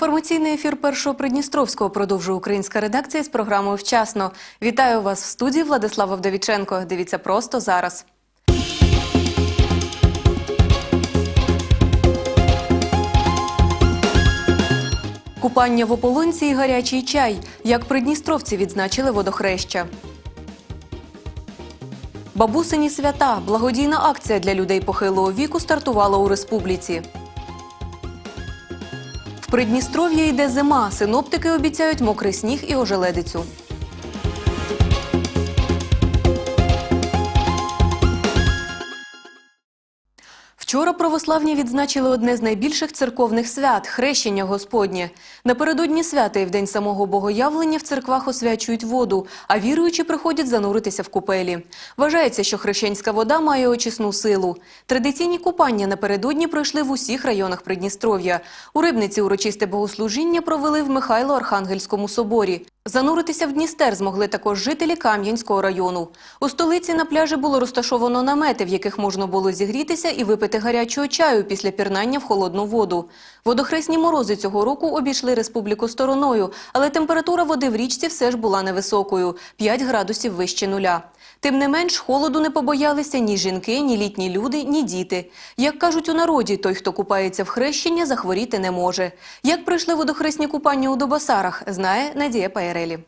Інформаційний ефір першого Придністровського продовжує українська редакція з програмою Вчасно. Вітаю вас в студії Владислава Вдовіченко. Дивіться просто зараз. Купання в ополонці і гарячий чай. Як придністровці відзначили водохреща. Бабусині свята. Благодійна акція для людей похилого віку стартувала у республіці. В Придністров'ї йде зима. Синоптики обіцяють мокрий сніг і ожеледицю. Вчора православні відзначили одне з найбільших церковних свят хрещення Господнє. Напередодні свята і в день самого богоявлення в церквах освячують воду, а віруючі приходять зануритися в купелі. Вважається, що хрещенська вода має очисну силу. Традиційні купання напередодні пройшли в усіх районах Придністров'я. У Рибниці урочисте богослужіння провели в Михайло-Архангельському соборі. Зануритися в Дністер змогли також жителі Кам'янського району. У столиці на пляжі було розташовано намети, в яких можна було зігрітися і випити гарячого чаю після пірнання в холодну воду. Водохресні морози цього року обійшли республіку стороною, але температура води в річці все ж була невисокою – 5 градусів вище нуля. Тим не менш, холоду не побоялися ні жінки, ні літні люди, ні діти. Як кажуть у народі, той, хто купається в хрещення, захворіти не може. Як пройшли водохресні купання у Добасарах, знає Надія Паєрелі.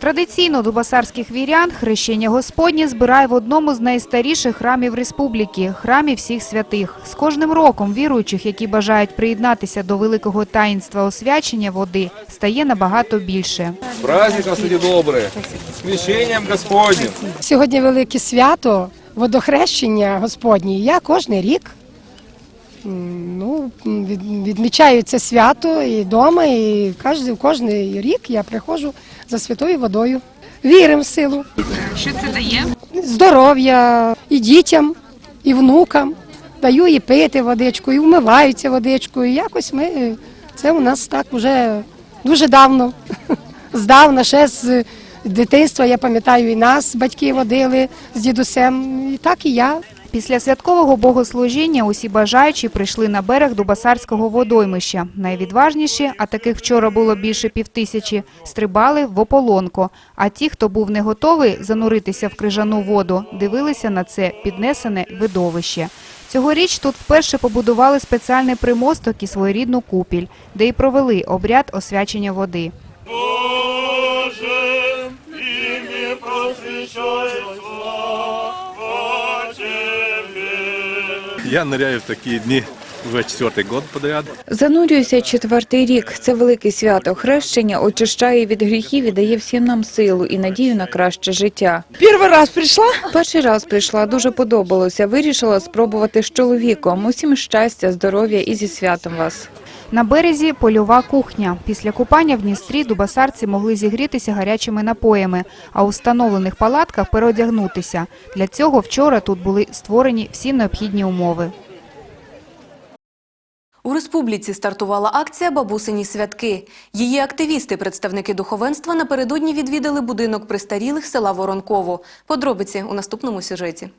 Традиційно дубасарських вірян хрещення Господнє збирає в одному з найстаріших храмів республіки – храмі всіх святих. З кожним роком віруючих, які бажають приєднатися до великого таїнства освячення води, стає набагато більше. С праздником, люди добрые, с крещением Господним. Сьогодні велике свято, водохрещення Господнє. Я кожен рік ну, відмічаю це свято і вдома, і кожен рік я приходжу за святою водою. Віримо в силу. Що це дає? Здоров'я і дітям, і внукам. Даю і пити водичку, і вмиваються водичкою. Якось ми це у нас так вже дуже давно. Здавна, ще з дитинства, я пам'ятаю, і нас батьки водили з дідусем, і так і я. Після святкового богослужіння усі бажаючі прийшли на берег Дубасарського водоймища. Найвідважніші, а таких вчора було більше півтисячі, стрибали в ополонку. А ті, хто був не готовий зануритися в крижану воду, дивилися на це піднесене видовище. Цьогоріч тут вперше побудували спеціальний примосток і своєрідну купіль, де й провели обряд освячення води. Боже, и не Я ныряю в такі дні. Вже четвертий год подряд. Занурююся четвертий рік. Це велике свято. Хрещення очищає від гріхів і дає всім нам силу і надію на краще життя. Перший раз прийшла. Перший раз прийшла, дуже подобалося. Вирішила спробувати з чоловіком. Усім щастя, здоров'я і зі святом вас. На березі польова кухня. Після купання в Дністрі дубасарці могли зігрітися гарячими напоями, а у встановлених палатках переодягнутися. Для цього вчора тут були створені всі необхідні умови. У республіці стартувала акція «Бабусині святки». Її активісти, представники духовенства, напередодні відвідали будинок престарілих села Воронково. Подробиці у наступному сюжеті.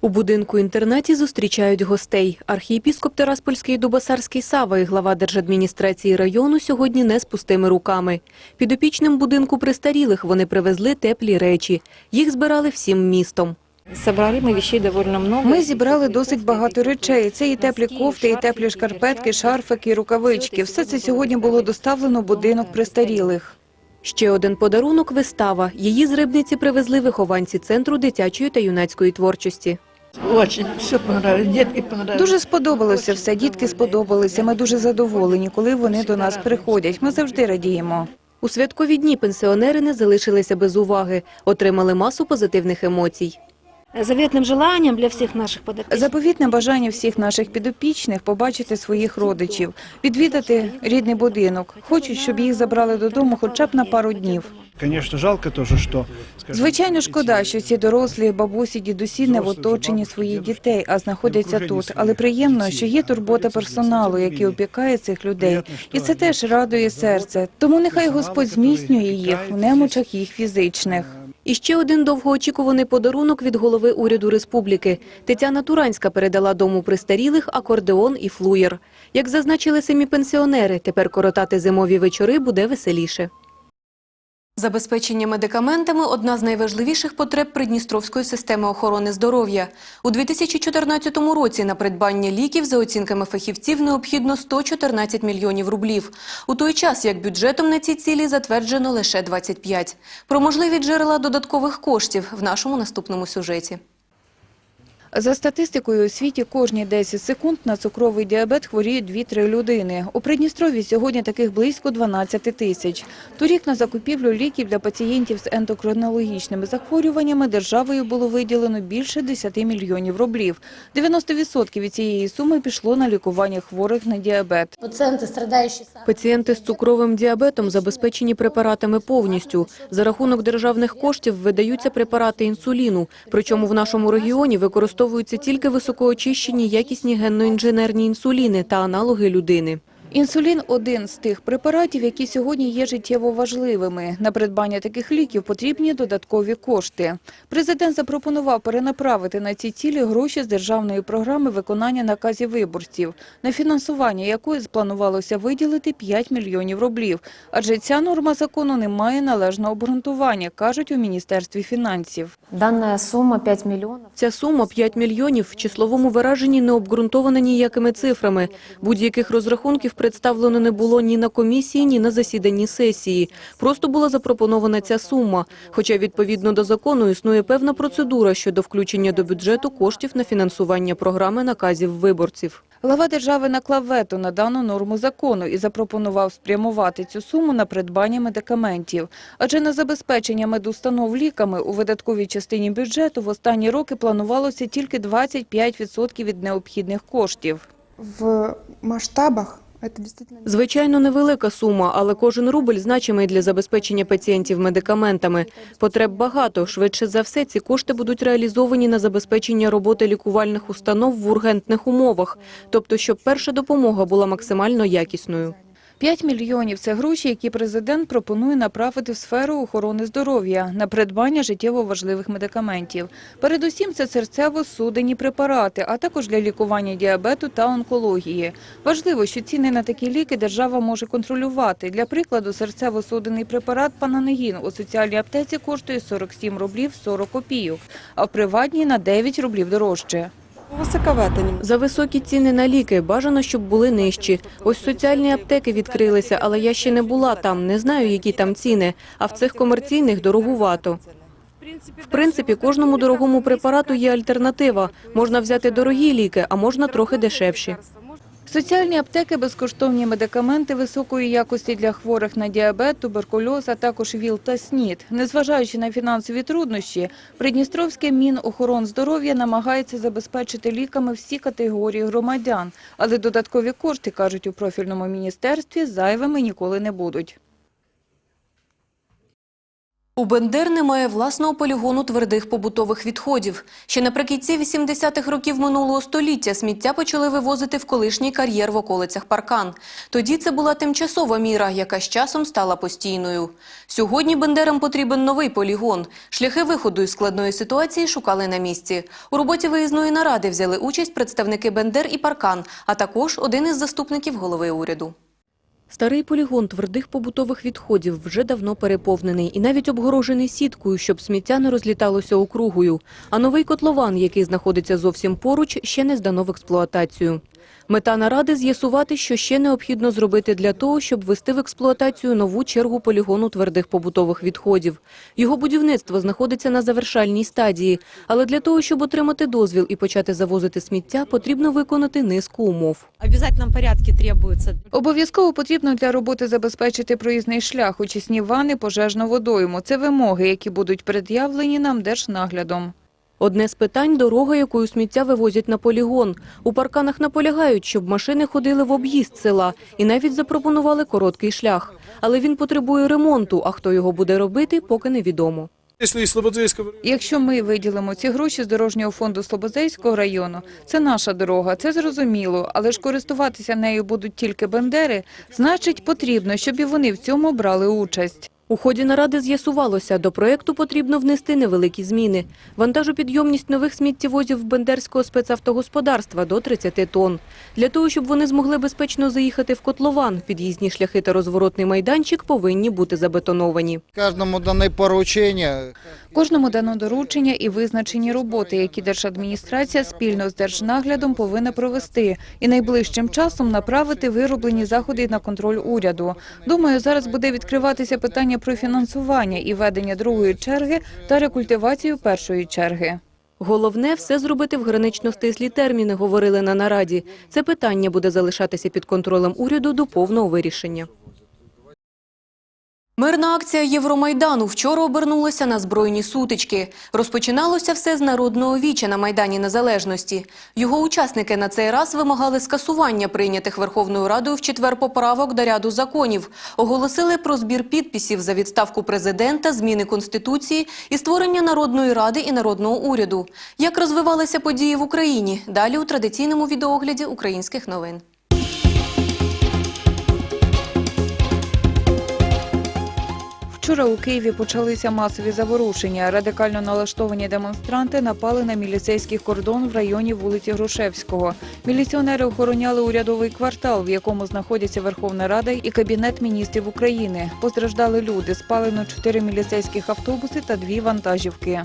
У будинку-інтернаті зустрічають гостей. Архієпіскоп Тераспольський і Дубасарський Сава і глава держадміністрації району сьогодні не з пустими руками. Підопічним будинку престарілих вони привезли теплі речі. Їх збирали всім містом. Собрали мы вещей довольно много. Ми зібрали досить багато речей. Це і теплі кофти, і теплі шкарпетки, шарфики, і рукавички. Все це сьогодні було доставлено в будинок престарілих. Ще один подарунок – вистава. Її з Рибниці привезли вихованці Центру дитячої та юнацької творчості. Очень все понравилось, дітки понравилось. Дуже сподобалося все, дітки сподобалися. Ми дуже задоволені, коли вони до нас приходять. Ми завжди радіємо. У святкові дні пенсіонери не залишилися без уваги. Отримали масу позитивних емоцій. Заветным желанием для всех наших подопечных. Заповітне бажання всіх наших підопічних побачити своїх родичів, відвідати рідний будинок. Хочуть, щоб їх забрали додому хоча б на пару днів. Конечно, жалко тоже, что... Звичайно, шкода, що ці дорослі бабусі, дідусі не в оточенні своїх дітей, а знаходяться тут. Але приємно, що є турбота персоналу, який опікає цих людей. І це теж радує серце. Тому нехай Господь зміцнює їх в немочах їх фізичних. І ще один довгоочікуваний подарунок від голови уряду республіки. Тетяна Туранська передала дому престарілих акордеон і флуєр. Як зазначили самі пенсіонери, тепер коротати зимові вечори буде веселіше. Забезпечення медикаментами – одна з найважливіших потреб Придністровської системи охорони здоров'я. У 2014 році на придбання ліків, за оцінками фахівців, необхідно 114 мільйонів рублів. У той час, як бюджетом на ці цілі затверджено лише 25. Про можливі джерела додаткових коштів в нашому наступному сюжеті. За статистикою, у світі кожні 10 секунд на цукровий діабет хворіють 2-3 людини. У Придністрові сьогодні таких близько 12 тисяч. Торік на закупівлю ліків для пацієнтів з ендокринологічними захворюваннями державою було виділено більше 10 мільйонів рублів. 90% від цієї суми пішло на лікування хворих на діабет. Пацієнти з цукровим діабетом забезпечені препаратами повністю. За рахунок державних коштів видаються препарати інсуліну. Причому в нашому регіоні використовуються тільки високоочищені якісні генно-інженерні інсуліни та аналоги людини. Інсулін – один з тих препаратів, які сьогодні є життєво важливими. На придбання таких ліків потрібні додаткові кошти. Президент запропонував перенаправити на ці цілі гроші з державної програми виконання наказів виборців, на фінансування якої спланувалося виділити 5 мільйонів рублів. Адже ця норма закону не має належного обґрунтування, кажуть у Міністерстві фінансів. Данная сумма 5 миллионов. Ця сума 5 мільйонів в числовому вираженні не обґрунтована ніякими цифрами. Будь-яких розрахунків представлено не було ні на комісії, ні на засіданні сесії. Просто була запропонована ця сума. Хоча відповідно до закону існує певна процедура щодо включення до бюджету коштів на фінансування програми наказів виборців. Глава держави наклав вето на дану норму закону і запропонував спрямувати цю суму на придбання медикаментів. Адже на забезпечення медустанов ліками у видатковій частині бюджету в останні роки планувалося тільки 25% від необхідних коштів. В масштабах. Звичайно, невелика сума, але кожен рубль значимий для забезпечення пацієнтів медикаментами. Потреб багато. Швидше за все, ці кошти будуть реалізовані на забезпечення роботи лікувальних установ в ургентних умовах, тобто, щоб перша допомога була максимально якісною. 5 мільйонів – це гроші, які президент пропонує направити в сферу охорони здоров'я на придбання життєво важливих медикаментів. Передусім, це серцево-судинні препарати, а також для лікування діабету та онкології. Важливо, що ціни на такі ліки держава може контролювати. Для прикладу, серцево-судинний препарат Пананегін у соціальній аптеці коштує 47 рублів 40 копійок, а в приватній – на 9 рублів дорожче. За високі ціни на ліки бажано, щоб були нижчі. Ось соціальні аптеки відкрилися, але я ще не була там, не знаю, які там ціни. А в цих комерційних дорогувато. В принципі, кожному дорогому препарату є альтернатива. Можна взяти дорогі ліки, а можна трохи дешевші. Соціальні аптеки – безкоштовні медикаменти високої якості для хворих на діабет, туберкульоз, а також ВІЛ та СНІД. Незважаючи на фінансові труднощі, Придністровське Мінохоронздоров'я намагається забезпечити ліками всі категорії громадян. Але додаткові кошти, кажуть у профільному міністерстві, зайвими ніколи не будуть. У Бендер немає власного полігону твердих побутових відходів. Ще наприкінці 80-х років минулого століття сміття почали вивозити в колишній кар'єр в околицях Паркан. Тоді це була тимчасова міра, яка з часом стала постійною. Сьогодні Бендерам потрібен новий полігон. Шляхи виходу із складної ситуації шукали на місці. У роботі виїзної наради взяли участь представники Бендер і Паркан, а також один із заступників голови уряду. Старий полігон твердих побутових відходів вже давно переповнений і навіть обгорожений сіткою, щоб сміття не розліталося округою. А новий котлован, який знаходиться зовсім поруч, ще не здано в експлуатацію. Мета наради – з'ясувати, що ще необхідно зробити для того, щоб ввести в експлуатацію нову чергу полігону твердих побутових відходів. Його будівництво знаходиться на завершальній стадії, але для того, щоб отримати дозвіл і почати завозити сміття, потрібно виконати низку умов. обязательном порядке требуется Обов'язково потрібно для роботи забезпечити проїзний шлях, очисні вани, пожежну водойму. Це вимоги, які будуть пред'явлені нам держнаглядом. Одне з питань – дорога, якою сміття вивозять на полігон. У парканах наполягають, щоб машини ходили в об'їзд села і навіть запропонували короткий шлях. Але він потребує ремонту, а хто його буде робити, поки невідомо. Якщо ми виділимо ці гроші з дорожнього фонду Слободзейського району, це наша дорога, це зрозуміло, але ж користуватися нею будуть тільки бандери, значить потрібно, щоб і вони в цьому брали участь. У ході наради з'ясувалося, до проєкту потрібно внести невеликі зміни. Вантажопідйомність нових сміттєвозів Бендерського спецавтогосподарства до 30 тонн. Для того, щоб вони змогли безпечно заїхати в котлован, під'їзні шляхи та розворотний майданчик повинні бути забетоновані. Каждому даны поручения. Кожному дано доручення і визначені роботи, які Держадміністрація спільно з Держнаглядом повинна провести і найближчим часом направити вироблені заходи на контроль уряду. Думаю, зараз буде відкриватися питання про фінансування і ведення другої черги та рекультивацію першої черги. Головне – все зробити в гранично стислі терміни, говорили на нараді. Це питання буде залишатися під контролем уряду до повного вирішення. Мирна акція Євромайдану вчора обернулася на збройні сутички. Розпочиналося все з народного віча на Майдані Незалежності. Його учасники на цей раз вимагали скасування прийнятих Верховною Радою в четвер поправок до ряду законів. Оголосили про збір підписів за відставку президента, зміни Конституції і створення Народної Ради і Народного уряду. Як розвивалися події в Україні? Далі у традиційному відеогляді українських новин. Вчора у Києві почалися масові заворушення. Радикально налаштовані демонстранти напали на міліцейський кордон в районі вулиці Грушевського. Міліціонери охороняли урядовий квартал, в якому знаходяться Верховна Рада і Кабінет міністрів України. Постраждали люди, спалено чотири міліцейських автобуси та дві вантажівки.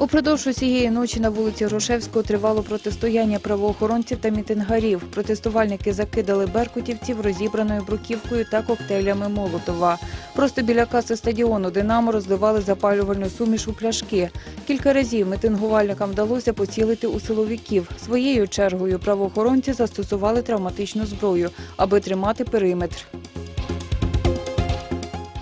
Упродовж усієї ночі на вулиці Грушевського тривало протистояння правоохоронців та мітингарів. Протестувальники закидали беркутівців розібраною бруківкою та коктейлями Молотова. Просто біля каси стадіону «Динамо» розливали запалювальну суміш у пляшки. Кілька разів мітингувальникам вдалося поцілити у силовиків. Своєю чергою правоохоронці застосували травматичну зброю, аби тримати периметр.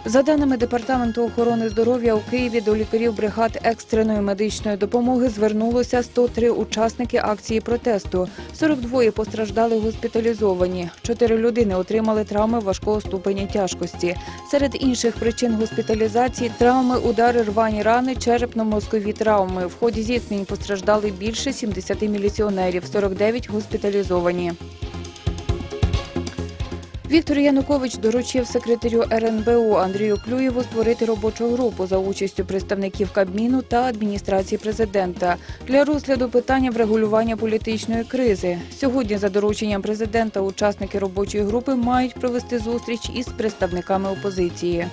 За даними Департаменту охорони здоров'я у Києві до лікарів бригад екстреної медичної допомоги звернулося 103 учасники акції протесту. 42 постраждали госпіталізовані. Чотири людини отримали травми важкого ступеня тяжкості. Серед інших причин госпіталізації травми, удари, рвані рани, черепно-мозкові травми. В ході зіткнень постраждали більше 70 міліціонерів, 49 госпіталізовані. Віктор Янукович доручив секретарю РНБО Андрію Клюєву створити робочу групу за участю представників Кабміну та адміністрації президента для розгляду питання врегулювання політичної кризи. Сьогодні, за дорученням президента, учасники робочої групи мають провести зустріч із представниками опозиції.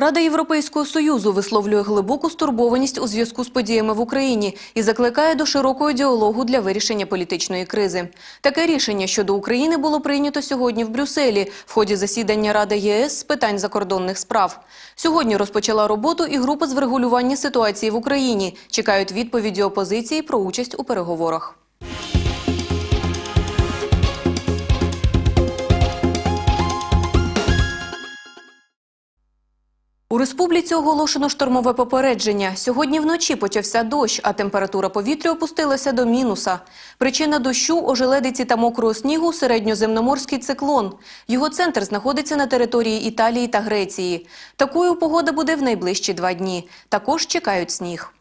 Рада Європейського Союзу висловлює глибоку стурбованість у зв'язку з подіями в Україні і закликає до широкого діалогу для вирішення політичної кризи. Таке рішення щодо України було прийнято сьогодні в Брюсселі в ході засідання Ради ЄС з питань закордонних справ. Сьогодні розпочала роботу і група з врегулювання ситуації в Україні. Чекають відповіді опозиції про участь у переговорах. У республіці оголошено штормове попередження. Сьогодні вночі почався дощ, а температура повітря опустилася до мінуса. Причина дощу – ожеледиці та мокрого снігу – середньоземноморський циклон. Його центр знаходиться на території Італії та Греції. Такою погода буде в найближчі два дні. Також чекають сніг.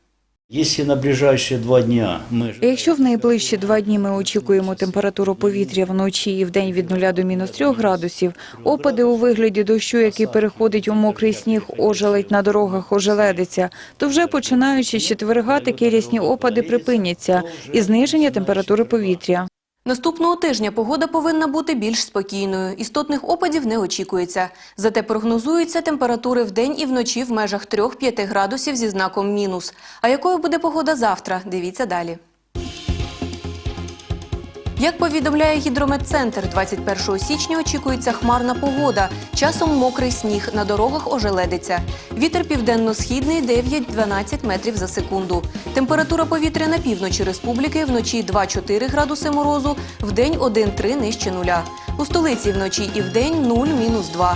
Якщо в найближчі два дні ми очікуємо температуру повітря вночі і в день від 0 до мінус 3 градусів, опади у вигляді дощу, який переходить у мокрий сніг, ожеледь на дорогах, ожеледиться, то вже починаючи з четверга такі рясні опади припиняться і зниження температури повітря. Наступного тижня погода повинна бути більш спокійною. Істотних опадів не очікується. Зате прогнозуються температури вдень і вночі в межах 3-5 градусів зі знаком мінус. А якою буде погода завтра? Дивіться далі. Як повідомляє гідрометцентр, 21 січня очікується хмарна погода. Часом мокрий сніг, на дорогах ожеледиться. Вітер південно-східний 9-12 метрів за секунду. Температура повітря на півночі республіки вночі 2-4 градуси морозу, вдень 1-3 нижче нуля. У столиці вночі і вдень 0-2.